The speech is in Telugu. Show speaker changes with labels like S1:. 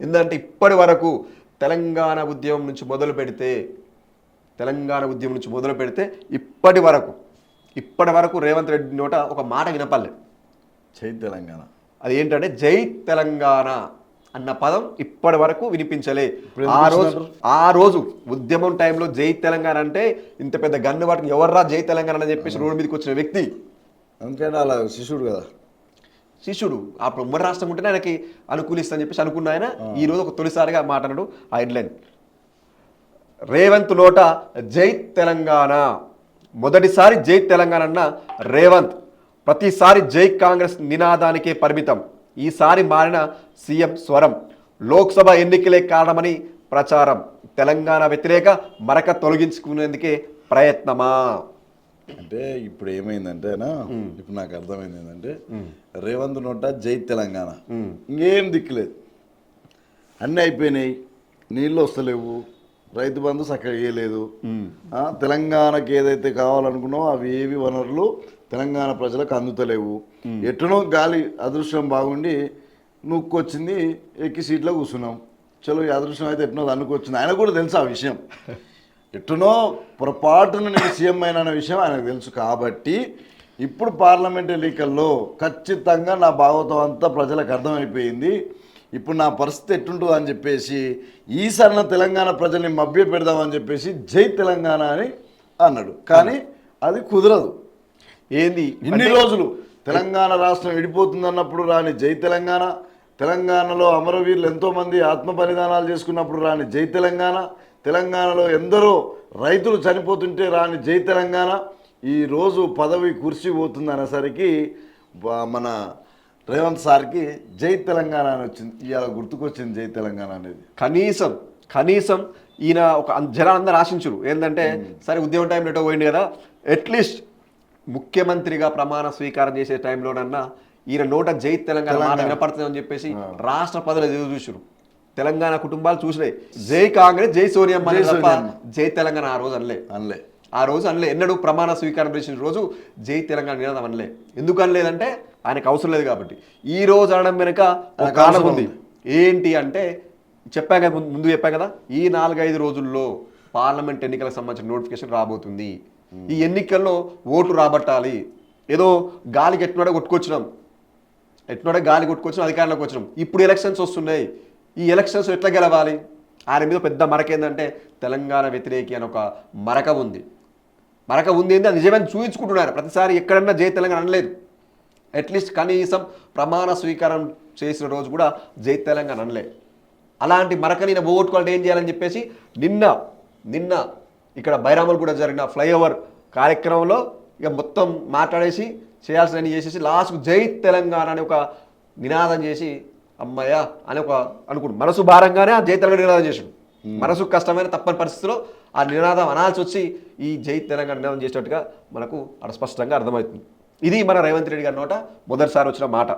S1: ఎందుకంటే ఇప్పటి వరకు తెలంగాణ ఉద్యమం నుంచి మొదలు పెడితే తెలంగాణ ఉద్యమం నుంచి మొదలు పెడితే ఇప్పటి వరకు ఇప్పటి వరకు రేవంత్ రెడ్డి నోట ఒక మాట వినపల్లే
S2: జై తెలంగాణ.
S1: అది ఏంటంటే జై తెలంగాణ అన్న పదం ఇప్పటి వరకు వినిపించలే. ఆ రోజు ఆ రోజు ఉద్యమం టైంలో జై తెలంగాణ అంటే ఇంత పెద్ద గన్ను వాటిని ఎవర్రా జై తెలంగాణ అని చెప్పేసి రోడ్డు మీదకి వచ్చిన వ్యక్తి?
S2: ఎందుకంటే అలా శిష్యుడు కదా.
S1: శిష్యుడు అప్పుడు ఉమ్మడి రాష్ట్రం ఉంటేనే ఆయనకి అనుకూలిస్తా అని చెప్పేసి అనుకున్న ఆయన ఈ రోజు ఒక తొలిసారిగా మాట్లాడు ఆ హెడ్లైన్. రేవంత్ నోట జై తెలంగాణ. మొదటిసారి జై తెలంగాణ అన్న రేవంత్ ప్రతిసారి జై కాంగ్రెస్ నినాదానికే పరిమితం. ఈసారి మారిన సీఎం స్వరం లోక్సభ ఎన్నికలే కారణమని ప్రచారం. తెలంగాణ వ్యతిరేక మరక తొలగించుకునేందుకే ప్రయత్నమా?
S2: అంటే ఇప్పుడు ఏమైందంటేనా ఇప్పుడు నాకు అర్థమైంది ఏంటంటే రేవంత్ నోట జై తెలంగాణ. ఇంకేం దిక్కులేదు అన్నీ అయిపోయినాయి నీళ్ళు వస్తలేవు రైతు బంధు చక్కగా వేయలేదు తెలంగాణకి ఏదైతే కావాలనుకున్నామో అవి ఏవి వనరులు తెలంగాణ ప్రజలకు అందుతలేవు. ఎట్లనో గాలి అదృష్టం బాగుండి నూక్కొచ్చింది ఎక్కి సీట్లో కూర్చున్నాం. చలో ఈ అదృష్టం అయితే ఎట్నో అనుకొచ్చింది. ఆయన కూడా తెలుసు ఆ విషయం. ఎట్టునో పొరపాటున నేను సీఎం అయిన విషయం ఆయనకు తెలుసు కాబట్టి ఇప్పుడు పార్లమెంట్ ఎన్నికల్లో ఖచ్చితంగా నా భాగవతం అంతా ప్రజలకు అర్థమైపోయింది. ఇప్పుడు నా పరిస్థితి ఎట్టుంటుంది అని చెప్పేసి ఈసారి తెలంగాణ ప్రజల్ని మభ్య పెడదామని చెప్పేసి జై తెలంగాణ అని అన్నాడు. కానీ అది కుదరదు.
S1: ఏంది?
S2: ఇన్ని రోజులు తెలంగాణ రాష్ట్రం విడిపోతుంది అన్నప్పుడు రాని జై తెలంగాణ తెలంగాణలో అమరవీరులు ఎంతోమంది ఆత్మ బలిదానాలు చేసుకున్నప్పుడు రాని జై తెలంగాణ తెలంగాణలో ఎందరో రైతులు చనిపోతుంటే రాని జై తెలంగాణ ఈ రోజు పదవి కుర్చీ పోతుంది అనేసరికి మన రేవంత్ సార్కి జై తెలంగాణ అని వచ్చింది. ఇవాళ గుర్తుకొచ్చింది జై తెలంగాణ అనేది.
S1: కనీసం కనీసం ఈయన ఒక జనాలందరూ ఆశించరు. ఏంటంటే సరే ఉద్యమం టైంలో ఎటో పోయింది కదా అట్లీస్ట్ ముఖ్యమంత్రిగా ప్రమాణ స్వీకారం చేసే టైంలోనన్నా ఈయన నోట జై తెలంగాణ మాట. వినపడుతుందని చెప్పేసి రాష్ట్ర ప్రజలు ఎదురు చూసారు తెలంగాణ కుటుంబాలు చూసినాయి. జై కాంగ్రెస్ జై సోనియమ్మ
S2: జై
S1: తప్ప
S2: సోనియమ్మ.
S1: జై తెలంగాణ ఆ రోజు అనలే.
S2: అనలే.
S1: ఆ రోజు అనలే. ఎన్నడూ ప్రమాణ స్వీకారం చేసిన రోజు జై తెలంగాణ నినాదం అనలే. ఎందుకు అనలేదంటే ఆయనకు అవసరం లేదు కాబట్టి. ఈ రోజు అనడం వెనుక కారణం ఉంది. ఏంటి అంటే చెప్పాం కదా ముందు- ముందు చెప్పాం కదా ఈ నాలుగైదు రోజుల్లో పార్లమెంట్ ఎన్నికలకు సంబంధించిన నోటిఫికేషన్ రాబోతుంది. ఈ ఎన్నికల్లో ఓట్లు రాబట్టాలి. ఏదో గాలికి ఎట్టినాడో కొట్టుకొచ్చినాం. ఎట్టినాడో గాలి కొట్టుకొచ్చినాం అధికారంలోకి వచ్చినాం. ఇప్పుడు ఎలక్షన్స్ వస్తున్నాయి. ఈ ఎలక్షన్స్ ఎట్లా గెలవాలి? ఆయన మీద పెద్ద మరక ఏంటంటే తెలంగాణ వ్యతిరేకి అని ఒక మరక ఉంది. మరక ఉంది ఏంది? అది నిజమని చూపించుకుంటున్నారు ప్రతిసారి ఎక్కడన్నా జై తెలంగాణ అనలేదు. అట్లీస్ట్ కనీసం ప్రమాణ స్వీకారం చేసిన రోజు కూడా జై తెలంగాణ అనలే. అలాంటి మరక నేను పోగొట్టుకోవాలంటే ఏం చేయాలని చెప్పేసి నిన్న నిన్న ఇక్కడ బైరామల్ కూడా జరిగిన ఫ్లైఓవర్ కార్యక్రమంలో ఇక మొత్తం మాట్లాడేసి చేయాల్సిన చేసేసి లాస్ట్కు జై తెలంగాణ అని ఒక నినాదం చేసి అమ్మయ్య అని ఒక అనుకుంటు మనసు భారంగానే ఆ జై తెలంగాణ నినాదం చేసాడు. మనసు కష్టమైన తప్పని పరిస్థితిలో ఆ నినాదం అనాల్సి వచ్చి ఈ జై తెలంగాణ నినాదం చేసినట్టుగా మనకు అక్కడ స్పష్టంగా అర్థమవుతుంది. ఇది మన రేవంత్ రెడ్డి గారి నోట మొదటిసారి వచ్చిన మాట.